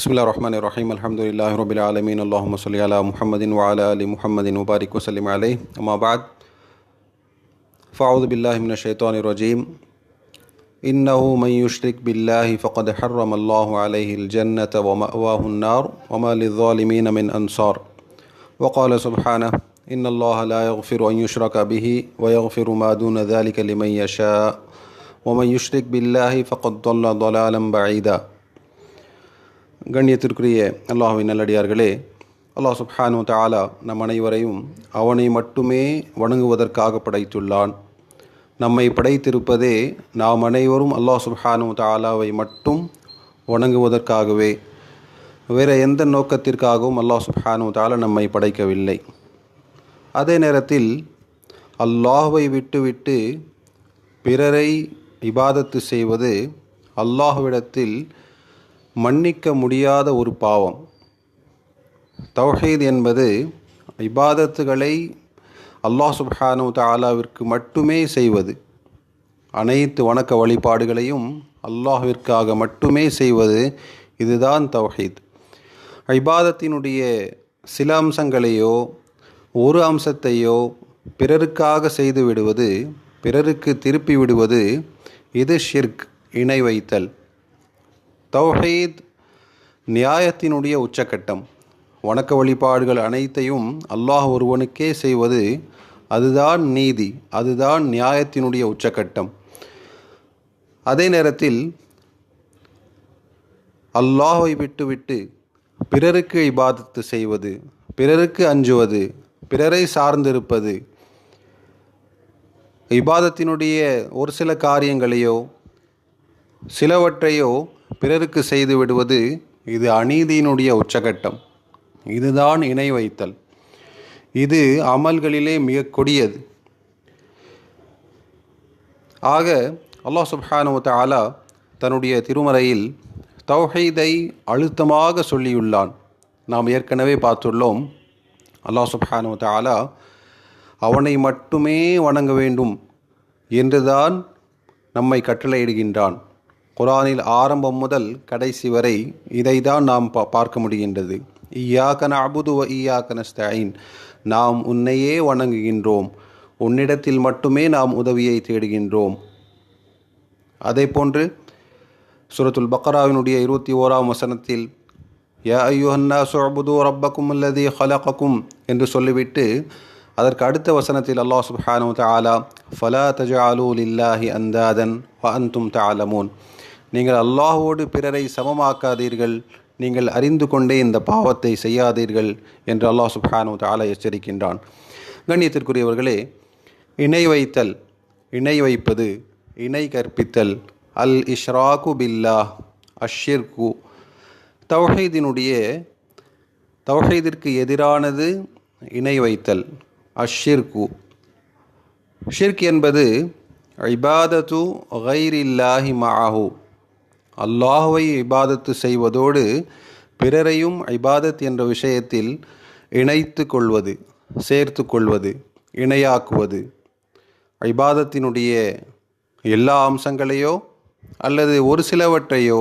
بسم الله الرحمن الرحيم الحمد لله رب العالمين اللهم صل على محمد وعلى آل محمد وبارك وسلم عليه أما بعد فأعوذ بالله من الشيطان الرجيم إنه من يشرك بالله فقد حرم الله عليه الجنة ومأواه النار وما للظالمين من أنصار وقال سبحانه إن الله لا يغفر أن يشرك به ويغفر ما دون ذلك لمن يشاء ومن يشرك بالله فقد ضل ضلالا بعيدا கண்ணியத்திற்குரிய அல்லாஹுவின் நல்லடியார்களே அல்லாஹ் சுப்ஹானு தாலா நம் அனைவரையும் அவனை மட்டுமே வணங்குவதற்காக படைத்துள்ளான். நம்மை படைத்திருப்பதே நாம் அனைவரும் அல்லாஹ் சுப்ஹானு தாலாவை மட்டும் வணங்குவதற்காகவே வேறு எந்த நோக்கத்திற்காகவும் அல்லாஹ் சுப்ஹானு தாலா நம்மை படைக்கவில்லை. அதே நேரத்தில் அல்லாஹுவை விட்டுவிட்டு பிறரை இபாதத்து செய்வது அல்லாஹ்விடத்தில் மன்னிக்க முடியாத ஒரு பாவம். தௌஹீத் என்பது இபாதத்துகளை அல்லாஹ் சுப்ஹானு தாலாவிற்கு மட்டுமே செய்வது. அனைத்து வணக்க வழிபாடுகளையும் அல்லாஹிற்காக மட்டுமே செய்வது இதுதான் தௌஹீத். இபாதத்தினுடைய சில அம்சங்களையோ ஒரு அம்சத்தையோ பிறருக்காக செய்து விடுவது பிறருக்கு திருப்பி விடுவது இது ஷிர்க் இணை வைத்தல். தௌஹீத் நியாயத்தினுடைய உச்சக்கட்டம். வணக்க வழிபாடுகள் அனைத்தையும் அல்லாஹ் ஒருவனுக்கே செய்வது அதுதான் நீதி அதுதான் நியாயத்தினுடைய உச்சக்கட்டம். அதே நேரத்தில் அல்லாஹை விட்டுவிட்டு பிறருக்கு இபாதத்து செய்வது பிறருக்கு அஞ்சுவது பிறரை சார்ந்திருப்பது இபாதத்தினுடைய ஒரு சில காரியங்களையோ சிலவற்றையோ பிறருக்கு செய்து விடுவது இது அநீதியினுடைய உச்சகட்டம். இதுதான் இணை வைத்தல். இது அமல்களிலே மிக கொடியது. ஆக அல்லாஹ் சுப்ஹானு தாலா தன்னுடைய திருமறையில் தௌஹீதை அழுத்தமாக சொல்லியுள்ளான். நாம் ஏற்கனவே பார்த்துள்ளோம் அல்லாஹ் சுப்ஹானு தாலா அவனை மட்டுமே வணங்க வேண்டும் என்றுதான் நம்மை கட்டளையிடுகின்றான். குரானில் ஆரம்பம் முதல் கடைசி வரை இதை தான் நாம் பா பார்க்க முடிகின்றது. ஈயாக்கன அபுதுவ ஈயாக்கன ஸ்டாயின் நாம் உன்னையே வணங்குகின்றோம். உன்னிடத்தில் மட்டுமே நாம் உதவியை தேடுகின்றோம். அதே போன்று சுரத்துல் பக்ராவினுடைய இருபத்தி ஓராம் வசனத்தில் யா ஐயோஹன்னா சுபுது ரப்பக்கும் அல்லது ஹலகக்கும் என்று சொல்லிவிட்டு அதற்கு அடுத்த வசனத்தில் அல்லாஹ் சுப்ஹானு தாலா ஃபலா தஜாலு இல்லாஹி அந்தாதன் வ அந்தும் தாலமோன் நீங்கள் அல்லாஹோடு பிறரை சமமாக்காதீர்கள். நீங்கள் அறிந்து கொண்டே இந்த பாவத்தை செய்யாதீர்கள் என்று அல்லாஹ் சுப்ஹானு தாலா எச்சரிக்கின்றான். கண்ணியத்திற்குரியவர்களே இணை வைத்தல் இணை வைப்பது இணை கற்பித்தல் அல் இஷ்ராகு பில்லா அஷிர்கு தௌஹீதினுடைய தவஹீதிற்கு எதிரானது இணை வைத்தல் அஷிர்கு ஷிர்க் என்பது இபாதத்து கைரில்லாஹி மஆஹு அல்லாஹுவை இபாதத்து செய்வதோடு பிறரையும் இபாதத் என்ற விஷயத்தில் இணைத்து கொள்வது சேர்த்து கொள்வது இணையாக்குவது இபாதத்தினுடைய எல்லா அம்சங்களையோ அல்லது ஒரு சிலவற்றையோ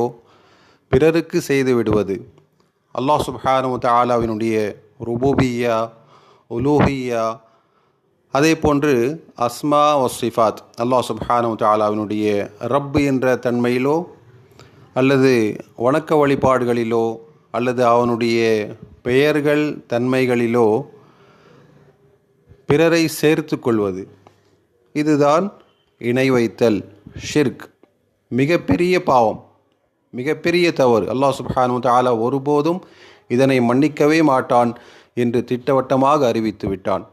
பிறருக்கு செய்து விடுவது அல்லாஹ் சுப்ஹானு தாலாவினுடைய ருபூபியா உலூஹியா அதே போன்று அஸ்மா ஒசிஃபாத் அல்லாஹ் சுப்ஹானு தாலாவினுடைய ரப் என்ற தன்மையிலோ அல்லது வணக்க வழிபாடுகளிலோ அல்லது அவனுடைய பெயர்கள் தன்மைகளிலோ பிறரை சேர்த்து கொள்வது. இதுதான் இணை வைத்தல் ஷிர்க். மிகப்பெரிய பாவம் மிகப்பெரிய தவறு. அல்லாஹ் சுப்ஹானு தாலா ஒருபோதும் இதனை மன்னிக்கவே மாட்டான் என்று திட்டவட்டமாக அறிவித்து விட்டான்.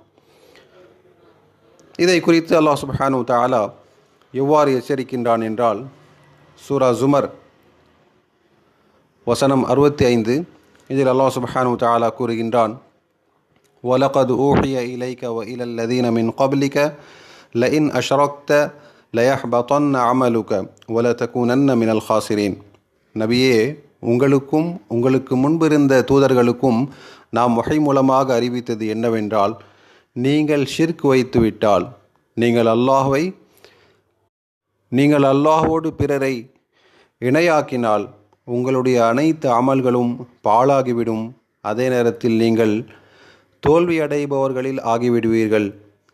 இதை குறித்து அல்லாஹ் சுப்ஹானு தாலா எவ்வாறு எச்சரிக்கின்றான் என்றால் சூரா ஜுமர் வசனம் அறுபத்தி ஐந்து இதில் அல்லாஹ் சுப்ஹானு தாலா கூறுகின்றான் وَلَقَدْ أُوحِيَ إِلَيْكَ وَإِلَى الَّذِينَ مِنْ قَبْلِكَ لَئِنْ أَشْرَكْتَ لَيَحْبَطَنَّ عَمَلُكَ وَلَتَكُونَنَّ مِنَ الْخَاسِرِينَ நபியே உங்களுக்கும் உங்களுக்கு முன்பிருந்த தூதர்களுக்கும் நாம் வகை மூலமாக அறிவித்தது என்னவென்றால் நீங்கள் ஷிர்க் வைத்து விட்டால் நீங்கள் அல்லாஹ்வை நீங்கள் அல்லாஹோடு பிறரை இணையாக்கினால் உங்களுடைய அனைத்து அமல்களும் பாழாகிவிடும். அதே நேரத்தில் நீங்கள் தோல்வி அடைபவர்களில் ஆகிவிடுவீர்கள்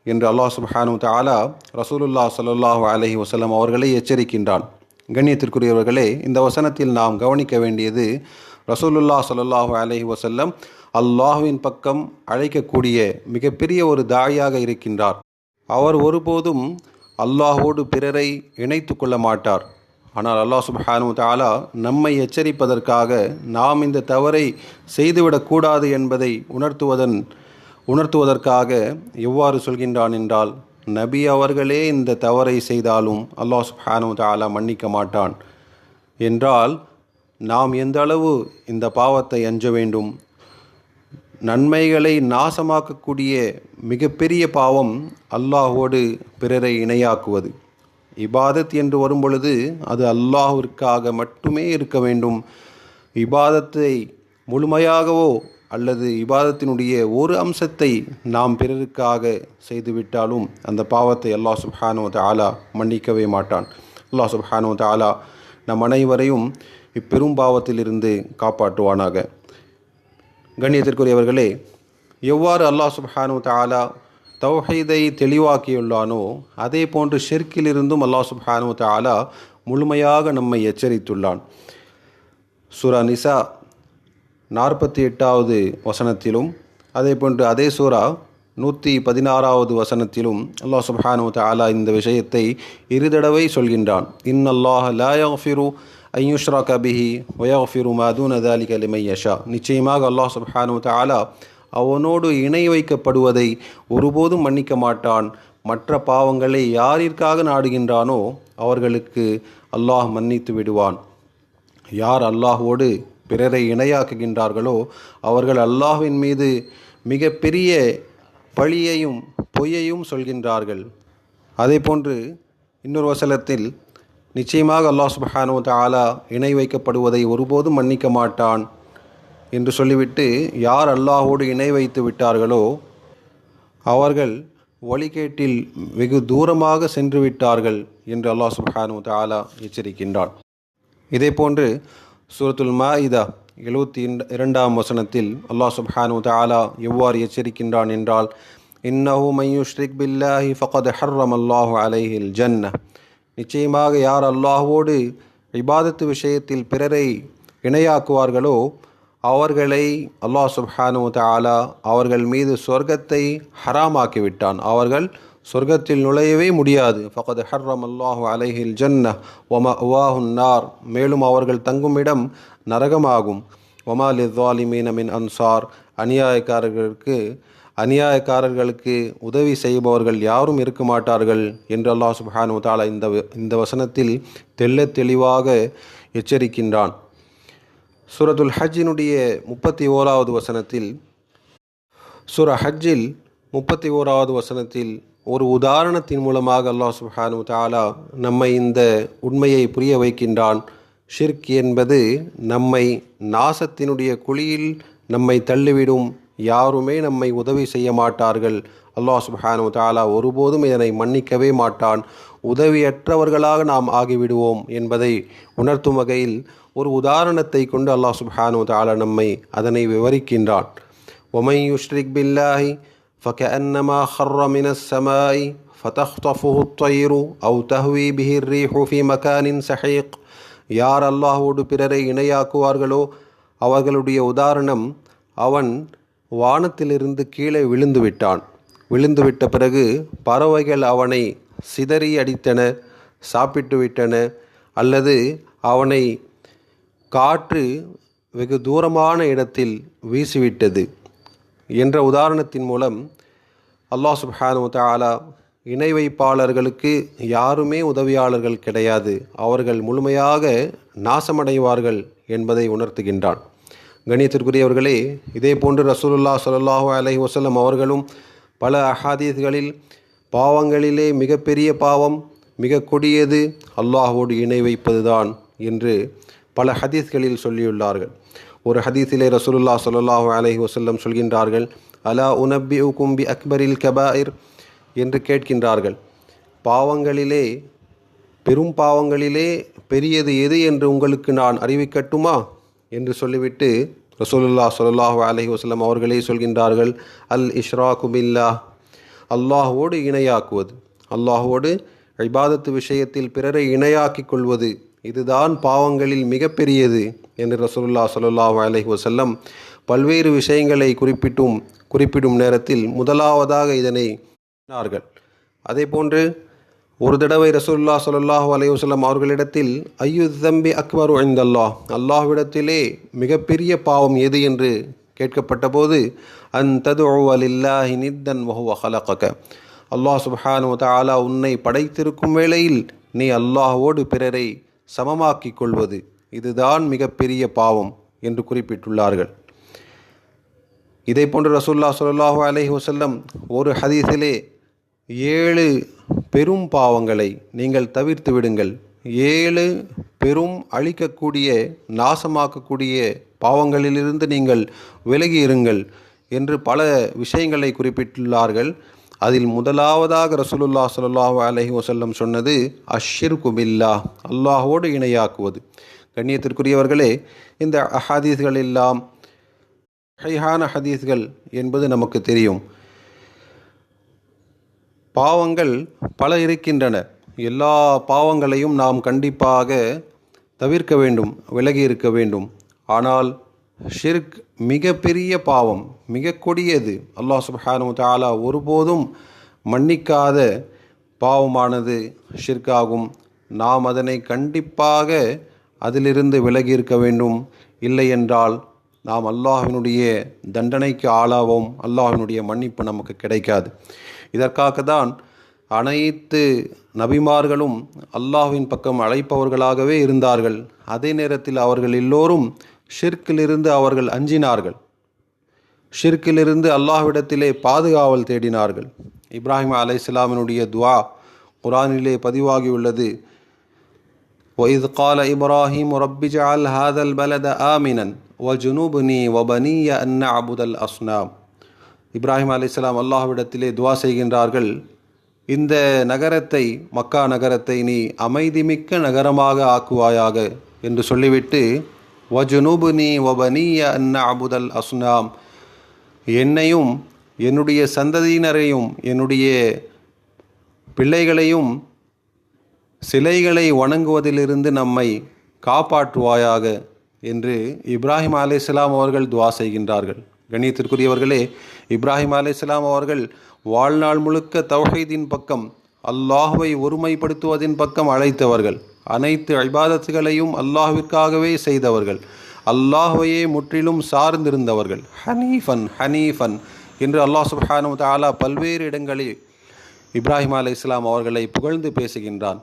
என்று அல்லாஹ் சுஹானு தாலா ரசூலுல்லா சல்லாஹூ அலஹி வசலம் அவர்களை எச்சரிக்கின்றான். கண்ணியத்திற்குரியவர்களே இந்த வசனத்தில் நாம் கவனிக்க வேண்டியது ரசூலுல்லா சல்லாஹூ அலஹி வசல்லம் அல்லாஹுவின் பக்கம் அழைக்கக்கூடிய மிகப்பெரிய ஒரு தாயாக இருக்கின்றார். அவர் ஒருபோதும் அல்லாஹோடு பிறரை இணைத்து கொள்ள மாட்டார். ஆனால் அல்லாஹ் சுபஹானு தாலா நம்மை எச்சரிப்பதற்காக நாம் இந்த தவறை செய்துவிடக்கூடாது என்பதை உணர்த்துவதன் உணர்த்துவதற்காக எவ்வாறு சொல்கின்றான் என்றால் நபி அவர்களே இந்த தவறை செய்தாலும் அல்லாஹ் சுப்ஹானு தாலா மன்னிக்க மாட்டான். என்றால் நாம் எந்த அளவு இந்த பாவத்தை அஞ்ச வேண்டும்? நன்மைகளை நாசமாக்கக்கூடிய மிகப்பெரிய பாவம் அல்லாஹோடு பிறரை இணையாக்குவது. இபாதத் என்று வரும்பொழுது அது அல்லாஹிற்காக மட்டுமே இருக்க வேண்டும். இபாதத்தை முழுமையாகவோ அல்லது இபாதத்தினுடைய ஒரு அம்சத்தை நாம் பிறருக்காக செய்துவிட்டாலும் அந்த பாவத்தை அல்லாஹ் சுப்ஹானு தாலா மன்னிக்கவே மாட்டான். அல்லாஹ் சுப்ஹானு தாலா நம் அனைவரையும் இப்பெரும் பாவத்திலிருந்து காப்பாற்றுவானாக. கண்ணியத்திற்குரியவர்களே எவ்வாறு அல்லாஹ் சுப்ஹானு தாலா தௌஹீதை தெளிவாக்கியுள்ளானோ அதே போன்று ஷெர்க்கிலிருந்தும் அல்லாஹ் சுப்ஹானு தாலா முழுமையாக நம்மை எச்சரித்துள்ளான். சூரா நிசா நாற்பத்தி எட்டாவது வசனத்திலும் அதே போன்று அதே சூரா நூற்றி பதினாறாவது வசனத்திலும் அல்லாஹ் சுப்ஹானு தாலா இந்த விஷயத்தை இரு தடவை சொல்கின்றான். இன் அல்லாஹ் லாயஃபிரு ஐயுஷ்ரா கபிஹி ஒயஃபிரு மதுன் அதாலி கலிமை யஷா. நிச்சயமாக அல்லாஹ் சுப்ஹானு தாலா அவனோடு இணை வைக்கப்படுவதை ஒருபோதும் மன்னிக்க மாட்டான். மற்ற பாவங்களை யாரிற்காக நாடுகின்றானோ அவர்களுக்கு அல்லாஹ் மன்னித்து விடுவான். யார் அல்லாஹோடு பிறரை இணையாக்குகின்றார்களோ அவர்கள் அல்லாஹ்வின் மீது மிக பெரிய பழியையும் பொய்யையும் சொல்கின்றார்கள். அதே போன்று இன்னொரு வசனத்தில் நிச்சயமாக அல்லாஹ் சுபஹானு தாலா இணை வைக்கப்படுவதை ஒருபோதும் மன்னிக்க மாட்டான். என்று சொல்லிவிட்டு யார் அல்லாஹோடு இணை வைத்து விட்டார்களோ அவர்கள் வழிகேட்டில் வெகு தூரமாக சென்று விட்டார்கள் என்று அல்லாஹ் சுப்ஹானு தாலா எச்சரிக்கின்றான். இதே போன்று சூரத்துல் மாஇதா எழுபத்தி இரண்டாம் வசனத்தில் அல்லாஹ் சுப்ஹானு தாலா எவ்வாறு எச்சரிக்கின்றான் என்றால் இன்னஹு மையுஷ்ரிக் பில்லாஹி ஃபகத் ஹர்ரம் அல்லாஹு அலைஹில் ஜன்ன நிச்சயமாக யார் அல்லாஹோடு இபாதத்து விஷயத்தில் பிறரை இணையாக்குவார்களோ அவர்களை அல்லாஹ் சுப்ஹானு தாலா அவர்கள் மீது சொர்க்கத்தை ஹராமாக்கிவிட்டான். அவர்கள் சொர்க்கத்தில் நுழையவே முடியாது. ஃபகத் ஹர்ரம் அல்லாஹு அலைஹில் ஜன்ன ஒம உவாஹுன் நார் மேலும் அவர்கள் தங்கும் இடம் நரகமாகும். ஒமா லித்வாலிமீனமின் அன்சார். அநியாயக்காரர்களுக்கு அநியாயக்காரர்களுக்கு உதவி செய்பவர்கள் யாரும் இருக்க மாட்டார்கள் என்று அல்லாஹ் சுப்ஹானு தாலா இந்த இந்த வசனத்தில் தெல்ல தெளிவாக எச்சரிக்கின்றான். சூரத்துல் ஹஜ்ஜினுடைய முப்பத்தி ஓராவது வசனத்தில் சுர ஹஜ்ஜில் முப்பத்தி ஓராவது வசனத்தில் ஒரு உதாரணத்தின் மூலமாக அல்லாஹ் சுஹானு தாலா நம்மை இந்த உண்மையை புரிய வைக்கின்றான். ஷிர்க் என்பது நம்மை நாசத்தினுடைய குழியில் நம்மை தள்ளிவிடும். யாருமே நம்மை உதவி செய்ய மாட்டார்கள். அல்லாஹ் சுஹானு தாலா ஒருபோதும் இதனை மன்னிக்கவே மாட்டான். உதவியற்றவர்களாக நாம் ஆகிவிடுவோம் என்பதை உணர்த்தும் வகையில் ஒரு உதாரணத்தை கொண்டு அல்லாஹ் சுப்ஹானு தாலா நம்மை அதனை விவரிக்கின்றான் ஒமை யுஷ்ரிக் பில்லாஹி فكأنما خر من السماء فتخطفه الطير أو تهوي به الريح في مكان سحيق யார் அல்லாஹோடு பிறரை இணையாக்குவார்களோ அவர்களுடைய உதாரணம் அவன் வானத்திலிருந்து கீழே விழுந்து விட்டான் விழுந்து விட்ட பிறகு பறவைகள் அவனை சிதறி அடித்தன சாப்பிட்டு விட்டன அல்லது அவனை காற்று வெகு தூரமான இடத்தில் வீசிவிட்டது என்ற உதாரணத்தின் மூலம் அல்லாஹ் சுப்ஹானு தாலா இணை வைப்பாளர்களுக்கு யாருமே உதவியாளர்கள் கிடையாது. அவர்கள் முழுமையாக நாசமடைவார்கள் என்பதை உணர்த்துகின்றான். கணியத்திற்குரியவர்களே இதே போன்று ரசூலுல்லா சொல்லாஹு அலஹி வஸல்லம் அவர்களும் பல அஹாதீஸ்களில் பாவங்களிலே மிகப்பெரிய பாவம் மிக கொடியது அல்லாஹோடு இணை வைப்பதுதான் என்று பல ஹதீஸ்களில் சொல்லியுள்ளார்கள். ஒரு ஹதீஸிலே ரசூலுல்லா சொல்லாஹு அலஹி வசல்லம் சொல்கின்றார்கள் அலா உனபி உகும்பி அக்பரில் கபாயிர்? என்று கேட்கின்றார்கள். பாவங்களிலே பெரும் பாவங்களிலே பெரியது எது என்று உங்களுக்கு நான் அறிவிக்கட்டுமா? என்று சொல்லிவிட்டு ரசூலுல்லா சொல்லாஹு அலஹி வசல்லம் அவர்களே சொல்கின்றார்கள் அல் இஷ்ராக்கு பில்லா அல்லாஹோடு இணையாக்குவது அல்லாஹோடு ஐபாதத்து விஷயத்தில் பிறரை இணையாக்கிக் கொள்வது இதுதான் பாவங்களில் மிகப்பெரியது என்று ரசூல்லா ஸல்லல்லாஹு அலஹி வசல்லம் பல்வேறு விஷயங்களை குறிப்பிட்டும் குறிப்பிடும் நேரத்தில் முதலாவதாக இதனை சொன்னார்கள். அதே போன்று ஒரு தடவை ரசூல்லா ஸல்லல்லாஹு அலைஹி அவர்களிடத்தில் ஐயு தம்பி அக்பரு இந்தல்லாஹ் அல்லாஹ்விடத்திலே மிகப்பெரிய பாவம் எது என்று கேட்கப்பட்டபோது அன் தது அலில்லாஹி நித்தன் வஹுவ ஹலகக. அல்லாஹ் சுப்ஹானு தாலா உன்னை படைத்திருக்கும் வேளையில் நீ அல்லாஹோடு பிறரை சமமாக்கிக் கொள்வது இதுதான் மிகப்பெரிய பாவம் என்று குறிப்பிட்டுள்ளார்கள். இதே போன்று ரசூல்லா சொல்லாஹு அலஹி வசல்லம் ஒரு ஹதீஸிலே ஏழு பெரும் பாவங்களை நீங்கள் தவிர்த்து விடுங்கள். ஏழு பெரும் அழிக்கக்கூடிய நாசமாக்கக்கூடிய பாவங்களிலிருந்து நீங்கள் விலகி இருங்கள் என்று பல விஷயங்களை குறிப்பிட்டுள்ளார்கள். அதில் முதலாவதாக ரசூலுல்லா ஸல்லல்லாஹு அலஹி வசல்லம் சொன்னது அஷிர் பில்லா அல்லாஹோடு இணையாக்குவது. கண்ணியத்திற்குரியவர்களே இந்த அஹாதீஸ்கள் எல்லாம் ஹைஹான ஹதீஸ்கள் என்பது நமக்கு தெரியும். பாவங்கள் பல இருக்கின்றன. எல்லா பாவங்களையும் நாம் கண்டிப்பாக தவிர்க்க வேண்டும் விலகி இருக்க வேண்டும். ஆனால் ஷிர்க் மிகப்பெரிய பாவம் மிக கொடியது. அல்லாஹ் சுபஹானு தாலா ஒருபோதும் மன்னிக்காத பாவமானது ஷிர்காகும். நாம் அதனை கண்டிப்பாக அதிலிருந்து விலகி இருக்க வேண்டும். இல்லை என்றால் நாம் அல்லாஹினுடைய தண்டனைக்கு ஆளாவோம். அல்லாஹினுடைய மன்னிப்பு நமக்கு கிடைக்காது. இதற்காக தான் அனைத்து நபிமார்களும் அல்லாஹின் பக்கம் அழைப்பவர்களாகவே இருந்தார்கள். அதே நேரத்தில் அவர்கள் எல்லோரும் ஷிர்க்கிலிருந்து அவர்கள் அஞ்சினார்கள் ஷிர்க்கிலிருந்து அல்லாஹ்விடத்திலே பாதுகாவல் தேடினார்கள் இப்ராஹிம் அலை இஸ்லாமினுடைய துவா குரானிலே பதிவாகியுள்ளது وإذ قال إبراهيم رب اجعل هذا البلد آمنا وجنوبني وبني أن نعبد الأصنام இப்ராஹிம் அலி இஸ்லாம் அல்லாஹ்விடத்திலே துவா செய்கின்றார்கள் இந்த நகரத்தை மக்கா நகரத்தை நீ அமைதிமிக்க நகரமாக ஆக்குவாயாக என்று சொல்லிவிட்டு வஜுனுபுனி வபனிய அன்ன அபுதல் அஸ்னாம் என்னையும் என்னுடைய சந்ததியினரையும் என்னுடைய பிள்ளைகளையும் சிலைகளை வணங்குவதிலிருந்து நம்மை காப்பாற்றுவாயாக என்று இப்ராஹிம் அலைஹிஸ்ஸலாம் அவர்கள் துவா செய்கின்றார்கள். கணியத்திற்குரியவர்களே இப்ராஹிம் அலைஹிஸ்ஸலாம் அவர்கள் வாழ்நாள் முழுக்க தவஹீதின் பக்கம் அல்லாஹுவை ஒருமைப்படுத்துவதின் பக்கம் அழைத்தவர்கள். அனைத்து ஐபாதத்துகளையும் அல்லாஹ்விற்காகவே செய்தவர்கள். அல்லாஹையே முற்றிலும் சார்ந்திருந்தவர்கள். ஹனீஃபன் ஹனீஃபன் என்று அல்லாஹ் சுப்ஹானு தாலா பல்வேறு இடங்களில் இப்ராஹிம் அலி இஸ்லாம் அவர்களை புகழ்ந்து பேசுகின்றான்.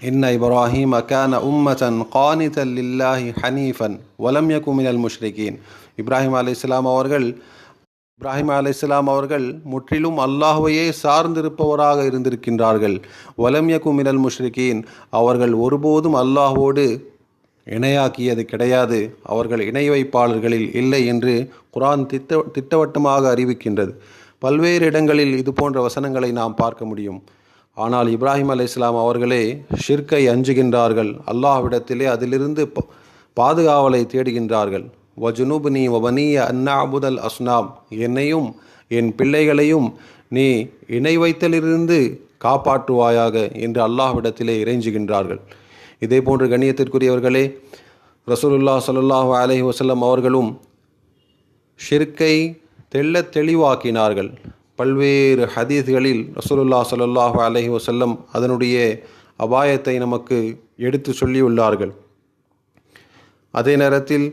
இன்ன இப்ராஹிம் அக்கான உம்மதன் கானிதல் இல்லாஹி ஹனீஃபன் வலம் யகு முஷ்ரிகீன். இப்ராஹிம் அலி இஸ்லாம் அவர்கள் இப்ராஹிம் அலை இஸ்லாம் அவர்கள் முற்றிலும் அல்லாஹுவையே சார்ந்திருப்பவராக இருந்திருக்கின்றார்கள். வலம் மினல் முஷ்ரிகீன். அவர்கள் ஒருபோதும் அல்லாஹோடு இணையாக்கியது கிடையாது. அவர்கள் இணை வைப்பாளர்களில் இல்லை என்று குரான் திட்ட திட்டவட்டமாக அறிவிக்கின்றது. பல்வேறு இடங்களில் இது போன்ற வசனங்களை நாம் பார்க்க முடியும். ஆனால் இப்ராஹிம் அலை இஸ்லாம் அவர்களே ஷிர்கை அஞ்சுகின்றார்கள். அல்லாஹ்விடத்திலே அதிலிருந்து ப- பாதுகாவலை தேடுகின்றார்கள். வஜுனுப்னி வபனிய அன்னாபுதல் அஸ்னாம். என்னையும் என் பிள்ளைகளையும் நீ இணை வைத்தலிருந்து காப்பாற்றுவாயாக என்று அல்லாஹ்விடத்திலே இறைஞ்சுகின்றார்கள். இதே போன்று கண்ணியத்திற்குரியவர்களே ரசூலுல்லா சல்லாஹ் அலஹி வசல்லம் அவர்களும் ஷிர்கை தெள்ள தெளிவாக்கினார்கள். பல்வேறு ஹதீஸ்களில் ரசூலுல்லா சல்லாஹ் அலஹி வசல்லம் அதனுடைய அபாயத்தை நமக்கு எடுத்து சொல்லியுள்ளார்கள். அதே நேரத்தில்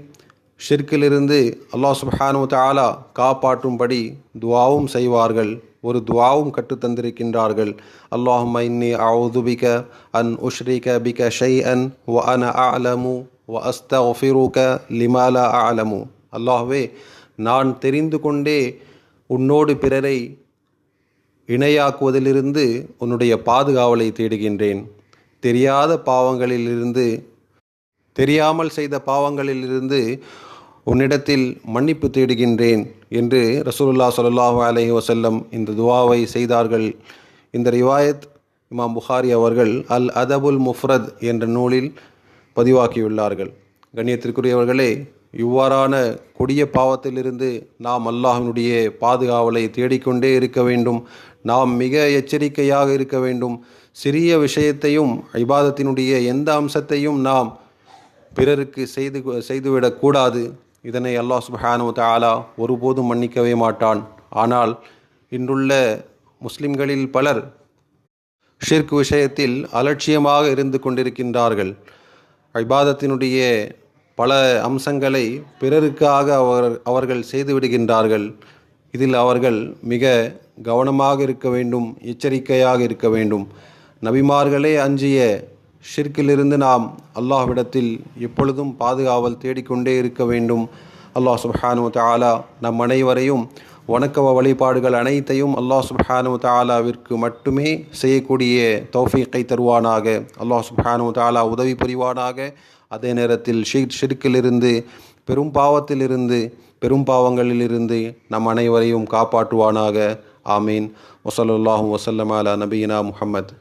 ஷிர்க்கிலிருந்து அல்லாஹ் சுப்ஹானு தாலா காப்பாற்றும்படி துவாவும் செய்வார்கள். ஒரு துவாவும் கற்றுத்தந்திருக்கின்றார்கள் அல்லாஹும் இன்னி அவுதுபிக அன் உஷ்ரிக பிக ஷைஅன் வ அன அலமு வ அஸ்த ஒஃபிரூக லிமால அலமு அல்லாஹ்வே நான் தெரிந்து கொண்டே உன்னோடு பிறரை இணையாக்குவதிலிருந்து உன்னுடைய பாதுகாவலை தேடுகின்றேன். தெரியாத பாவங்களிலிருந்து தெரியாமல் செய்த பாவங்களிலிருந்து உன்னிடத்தில் மன்னிப்பு தேடுகின்றேன் என்று ரசூலுல்லா சொல்லாஹு அலஹி வசல்லம் இந்த துவாவை செய்தார்கள். இந்த ரிவாயத் இமாம் புகாரி அவர்கள் அல் அதபுல் முஃப்ரத் என்ற நூலில் பதிவாக்கியுள்ளார்கள். கண்ணியத்திற்குரியவர்களே இவ்வாறான கொடிய பாவத்திலிருந்து நாம் அல்லாஹினுடைய பாதுகாவலை தேடிக்கொண்டே இருக்க வேண்டும். நாம் மிக எச்சரிக்கையாக இருக்க வேண்டும். சிறிய விஷயத்தையும் ஐபாதத்தினுடைய எந்த அம்சத்தையும் நாம் பிறருக்கு செய்து செய்துவிடக்கூடாது. இதனை அல்லாஹ் சுபஹானு தாலா ஒருபோதும் மன்னிக்கவே மாட்டான். ஆனால் இன்றுள்ள முஸ்லிம்களில் பலர் ஷிர்க் விஷயத்தில் அலட்சியமாக இருந்து கொண்டிருக்கின்றார்கள். ஐபாதத்தினுடைய பல அம்சங்களை பிறருக்காக அவர் அவர்கள் செய்துவிடுகின்றார்கள் இதில் அவர்கள் மிக கவனமாக இருக்க வேண்டும் எச்சரிக்கையாக இருக்க வேண்டும். நபிமார்களே அஞ்சிய ஷிர்க்கிலிருந்து நாம் அல்லாஹ்விடத்தில் எப்பொழுதும் பாதுகாவல் தேடிக்கொண்டே இருக்க வேண்டும். அல்லாஹ் சுப்ஹானு தாலா நம் அனைவரையும் வணக்க வழிபாடுகள் அனைத்தையும் அல்லாஹ் சுப்ஹானு தாலாவிற்கு மட்டுமே செய்யக்கூடிய தௌஃபீக்கை தருவானாக. அல்லாஹ் சுப்ஹானு தாலா உதவி புரிவானாக. அதே நேரத்தில் ஷிர் ஷிர்க்கிலிருந்து பெரும் பாவத்திலிருந்து பெரும் பாவங்களிலிருந்து நம் அனைவரையும் காப்பாற்றுவானாக. ஆமீன். வசல்லாஹூ வசல்லம் அலா நபீனா முஹம்மத்.